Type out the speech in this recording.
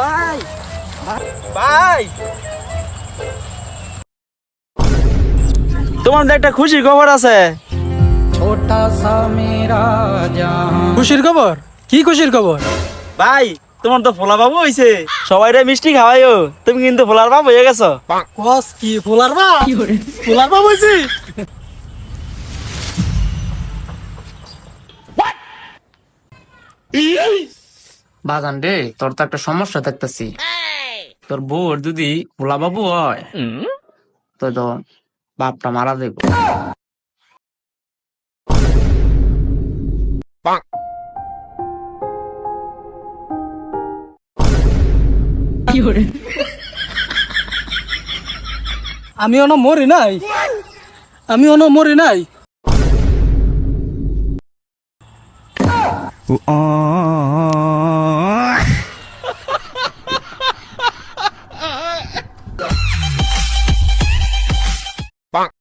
ভাই। ভাই। তোমার একটা খুশির খবর আছে। খুশির খবর? কি খুশির খবর? ভাই তোমার তো ফোলা বাবু হইছে। সবাই রে মিষ্টি খাওয়াইও। তুমি কিন্তু ফোলার বাবু হয়ে গেছো। কস কি ফুলার বা ফুলার বা বলছি বাগান রে তোর তো একটা সমস্যা দেখতেছি। তোর বউর যদি ভোলা বাবু হয় তো তো বাপটা মারা দেবো আমি অন মরি নাই। আমি অন মরি নাই।